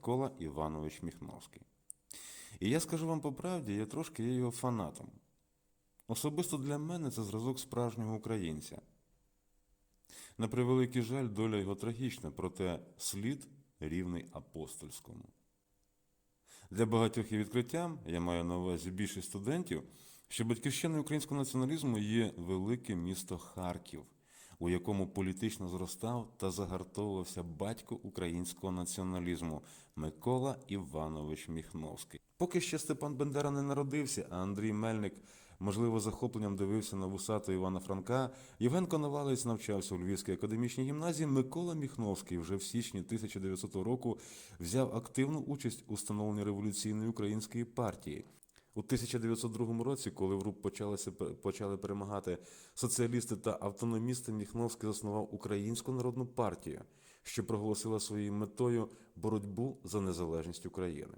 Микола Іванович Міхновський. І я скажу вам по правді, я трошки є його фанатом. Особисто для мене це зразок справжнього українця. На превеликий жаль, доля його трагічна, проте слід рівний апостольському. Для багатьох є відкриттям, я маю на увазі більшість студентів, що батьківщиною українського націоналізму є велике місто Харків, у якому політично зростав та загартовувався батько українського націоналізму Микола Іванович Міхновський. Поки ще Степан Бендера не народився, а Андрій Мельник, можливо, захопленням дивився на вусатого Івана Франка, Євген Коновалець навчався у Львівській академічній гімназії. Микола Міхновський вже в січні 1900 року взяв активну участь у становленні революційної української партії. У 1902 році, коли в РУП почалися, почали перемагати соціалісти та автономісти, Міхновський заснував Українську народну партію, що проголосила своєю метою боротьбу за незалежність України.